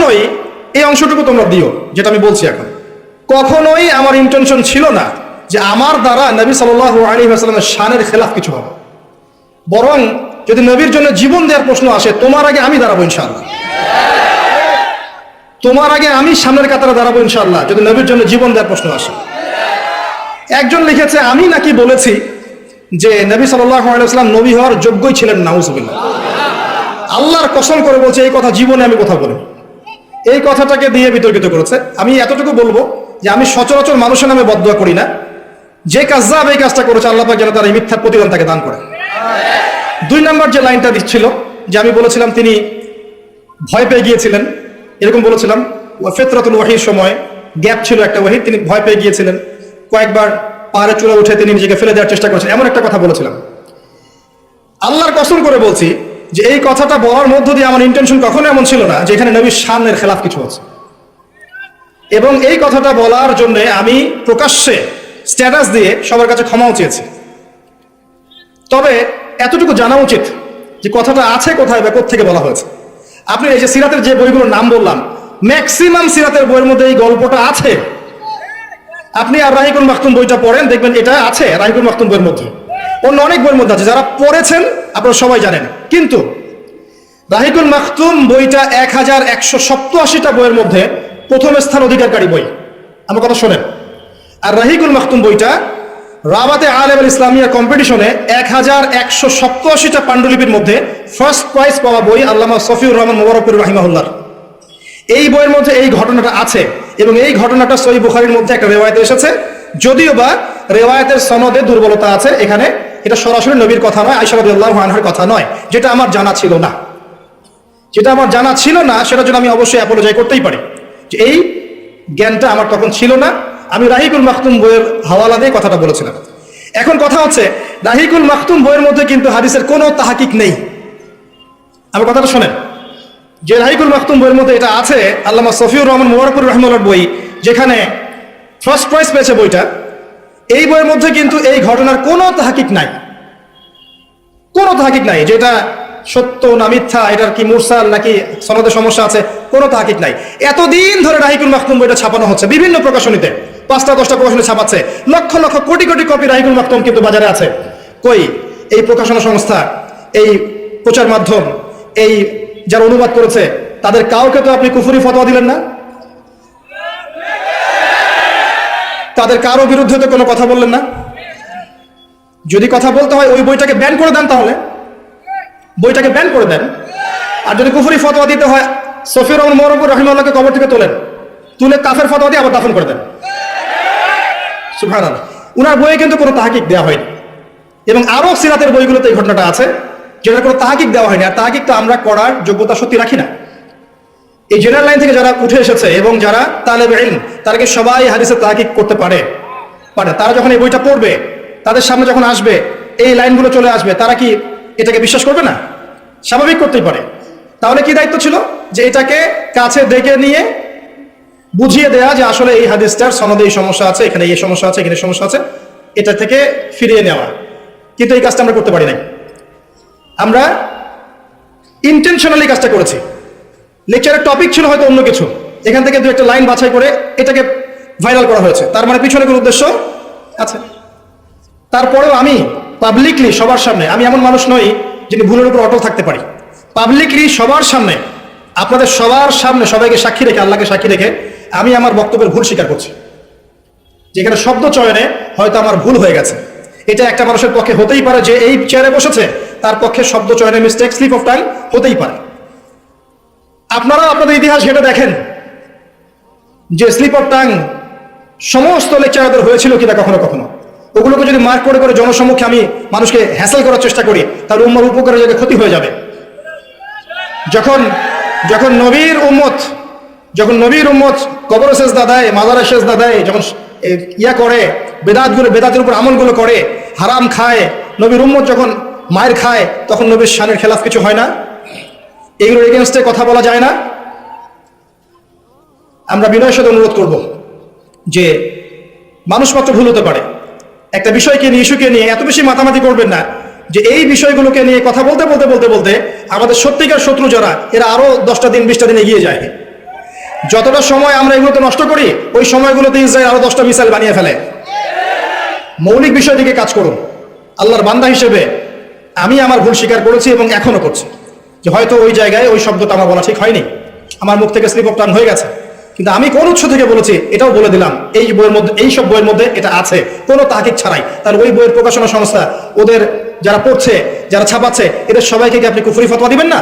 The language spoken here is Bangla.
কখনোই এই অংশটুকু তোমরা দিও, যেটা আমি বলছি এখন। কখনোই আমার ইন্টেনশন ছিল না যে আমার দ্বারা নবী সাল আলী আসসালামের শানের খেলাফ কিছু হবে। বরং যদি নবীর জন্য জীবন দেওয়ার প্রশ্ন আসে, তোমার আগে আমি দাঁড়াবো ইনশাআল্লাহ। তোমার আগে আমি সামনের কাতারে দাঁড়াবো ইনশাআল্লাহ, যদি নবীর জন্য জীবন দেওয়ার প্রশ্ন আসে। একজন লিখেছে, আমি নাকি বলেছি যে নবী সাল্লাম নবী হওয়ার যোগ্যই ছিলেন, নাউজুবিল্লাহ। আল্লাহর কসম করে বলছে, এই কথা জীবনে আমি কথা বলি এই কথাটাকে দিয়ে বিতর্কিত করেছে। আমি এতটুকু বলব যে আমি সচরাচর মানুষের নামে বদয়া করি না। যে কাজাব এই কাজটা করেছে, আল্লাহ যেন তার এই মিথ্যার প্রতিদান তাকে দান করে দুই নম্বর যে লাইনটা দিচ্ছিল, যে আমি বলেছিলাম তিনি ভয় পেয়ে গিয়েছিলেন, এরকম বলেছিলাম ফেতরাতুল ওয়াহির সময় গ্যাপ ছিল একটা ওয়াহি তিনি ভয় পেয়ে গিয়েছিলেন। কয়েকবার পাহাড়ে চূড়া উঠে তিনি নিজেকে ফেলে দেওয়ার চেষ্টা করেছেন, এমন একটা কথা বলেছিলাম। আল্লাহর কসম করে বলছি যে এই কথাটা বলার মধ্য দিয়ে আমার ইন্টেনশন কখনো এমন ছিল না যে এখানে নবীর সামনের খেলাফ কিছু আছে। এবং এই কথাটা বলার জন্য আমি প্রকাশ্যে স্ট্যাটাস দিয়ে সবার কাছে ক্ষমাও চেয়েছি। তবে এতটুকু জানা উচিত যে কথাটা আছে কোথায় বা থেকে বলা হয়েছে। আপনি এই যে সিরাতের যে বইগুলোর নাম বললাম ম্যাক্সিমাম সিরাতের বইয়ের মধ্যে এই গল্পটা আছে। আপনি আর রাহিকুল মাখতুম বইটা পড়েন, দেখবেন এটা আছে রাহিকুল মাখতুম বইয়ের মধ্যে। অন্য অনেক বইয়ের মধ্যে আছে, যারা পড়েছেন আপনারা সবাই জানেন। কিন্তু রাহিকুল মাখতুম বইটা এক হাজার একশো সপ্তাশিটা বইয়ের মধ্যে প্রথম স্থান অধিকারকারী বই। আমার কথা শোনেন। আর রাহিকুল মাখতুম বইটা রাবাতে আলেম ইসলামিয়া কম্পিটিশনে এক হাজার একশো সপ্তাশিটা পাণ্ডুলিপির মধ্যে ফার্স্ট প্রাইজ পাওয়া বই আল্লামা সফিউর রহমান মোবারকুর রাহিমাহুল্লার। এই বইয়ের মধ্যে এই ঘটনাটা আছে এবং এই ঘটনাটা সই বুখারির মধ্যে একটা রেওয়ায়তে এসেছে। যদিও বা রেওয়ায়তের সনদে দুর্বলতা আছে, এখানে এটা সরাসরি নবীর কথা নয় আইসারদুল্লাহ আনহার কথা নয়। যেটা আমার জানা ছিল না। যেটা আমার জানা ছিল না, সেটার জন্য আমি অবশ্যই অ্যাপোলোজাই করতেই পারি। যে এই জ্ঞানটা আমার তখন ছিল না। আমি রাহিকুল মাখতুম বইয়ের হাওয়ালা দিয়ে কথাটা বলেছিলাম। এখন কথা হচ্ছে, রাহিকুল মাখতুম বইয়ের মধ্যে কিন্তু হাদিসের কোনো তাহাকিক নেই। আমার কথাটা শোনেন। যে রাহিকুল মাখতুম বইয়ের মধ্যে এটা আছে, আল্লামা সফিউর রহমান মোবারকুর রহমানের বই, যেখানে ফার্স্ট প্রাইজ পেয়েছে বইটা। এই বইয়ের মধ্যে কিন্তু এই ঘটনার কোনো তাহাকিক নাই। কোনো তাহাকিক নাই যেটা সত্য না মিথ্যা, এটার কি মুরসাল নাকি সনদের সমস্যা আছে, কোনো তাহাকিক নাই। এতদিন ধরে রাহিকুল মাখতুম বইটা ছাপানো হচ্ছে, বিভিন্ন প্রকাশনীতে, পাঁচটা দশটা প্রকাশনী ছাপাচ্ছে, লক্ষ লক্ষ কোটি কোটি কপি রাহিকুল মাখতুম কিন্তু বাজারে আছে। কই? এই প্রকাশনা সংস্থা, এই প্রচার মাধ্যম, এই যারা অনুবাদ করেছে, তাদের কাউকে তো আপনি কুফুরি ফতোয়া দিলেন না? তাদের কারও বিরুদ্ধে তো কোনো কথা বললেন না। যদি কথা বলতে হয় ওই বইটাকে ব্যান করে দেন তাহলে। বইটাকে ব্যান করে দেন। আর যদি কুফুরি ফতোয়া দিতে হয় সফির রহমান মোরবুর রহিমাল্লাহকে কবর থেকে তোলেন। তুলে কাফের ফতোয়া দিয়ে আবার দাফন করে দেন। সুভান উনার বইয়ে কিন্তু কোনো তাহাকিক দেওয়া হয়নি। এবং আরও সিরাতের বইগুলোতে এই ঘটনাটা আছে যেটা কোনো তাহাকিক দেওয়া হয়নি। আর তাহাকিক তো আমরা করার যোগ্যতা সত্যি রাখি না। এই জেনারেল লাইন থেকে যারা উঠে এসেছে এবং যারা তালেব ইলম, তারা কি সবাই হাদিসের তাহাকিক করতে পারে? পারে তারা যখন এই বইটা পড়বে, তাদের সামনে যখন আসবে, এই লাইনগুলো চলে আসবে, তারা কি এটাকে বিশ্বাস করবে না? স্বাভাবিক করতেই পারে। তাহলে কি দায়িত্ব ছিল? যে এটাকে কাছে ডেকে নিয়ে বুঝিয়ে দেয়া যে আসলে এই হাদিসটার সনদে এই সমস্যা আছে, এখানে এই সমস্যা আছে, এখানে সমস্যা আছে, এটা থেকে ফিরিয়ে নেওয়া। কিন্তু এই কাজটা আমরা করতে পারি নাই। আমরা ইন্টেনশনালি কাজটা করেছি। লেকচারের টপিক ছিল হয়তো অন্য কিছু। এখান থেকে দু একটা লাইন বাছাই করে এটাকে ভাইরাল করা হয়েছে। তার মানে পিছনে কোনো উদ্দেশ্য আছে। তারপরেও আমি পাবলিকলি সবার সামনে, আমি এমন মানুষ নই যিনি ভুলের উপর অটল থাকতে পারি। পাবলিকলি সবার সামনে, আপনাদের সবার সামনে সবাইকে সাক্ষী রেখে, আল্লাহকে সাক্ষী রেখে আমি আমার বক্তব্যের ভুল স্বীকার করছি। যেখানে শব্দ চয়নে হয়তো আমার ভুল হয়ে গেছে। এটা একটা মানুষের পক্ষে হতেই পারে যে এই চেয়ারে বসেছে, তার পক্ষে শব্দ চয়নে মিস্টেক স্লিপ অফ টাইম হতেই পারে। আপনারা আপনাদের ইতিহাস ঘেটে দেখেন যে স্লিপ অফ সমস্ত লেকচারদের হয়েছিল কিনা কখনো কখনো। ওগুলোকে যদি মার্ক করে করে জনসম্মুখে আমি মানুষকে হ্যাসেল করার চেষ্টা করি, তাহলে উম্মার উপকারের জায়গায় ক্ষতি হয়ে যাবে। যখন যখন নবীর উম্মত, যখন নবীর উম্মত কবর শেষ দাদায় মাজারের শেষ দাদায় যখন ইয়া করে, বেদাতগুলো, বেদাতের উপর আমলগুলো করে, হারাম খায়, নবীর উম্মত যখন মায়ের খায়, তখন নবীর শানের খেলাফ কিছু হয় না। এগুলোর এগেনস্টে কথা বলা যায় না। আমরা বিনয়ের সাথে অনুরোধ করব যে মানুষ মাত্র ভুল হতে পারে। একটা বিষয়কে নিয়ে, ইস্যুকে নিয়ে এত বেশি মাতামাতি করবেন না যে এই বিষয়গুলোকে নিয়ে কথা বলতে বলতে বলতে বলতে আমাদের সত্যিকার শত্রু যারা, এরা আরও দশটা দিন, বিশটা দিন এগিয়ে যায়। যতটা সময় আমরা এগুলোতে নষ্ট করি, ওই সময়গুলোতে ইসরায়েল আরও দশটা মিসাইল বানিয়ে ফেলে। মৌলিক বিষয় দিকে কাজ করুন। আল্লাহর বান্দা হিসেবে আমি আমার ভুল স্বীকার করেছি এবং এখনও করছি। যে হয়তো ওই জায়গায় ওই শব্দটা আমার বলা ঠিক হয়নি। আমার মুখ থেকে স্লিপ অফ টান হয়ে গেছে। কিন্তু আমি কোন উৎস থেকে বলেছি, এটাও বলে দিলাম, এই বইয়ের মধ্যে এই সব বইয়ের মধ্যে এটা আছে। কোনো তাহিক ছাড়াই। তার ওই বইয়ের প্রকাশনা সংস্থা, ওদের যারা পড়ছে, যারা ছাপাচ্ছে, এদের সবাইকে কি আপনি কুফরি ফতোয়া দিবেন না?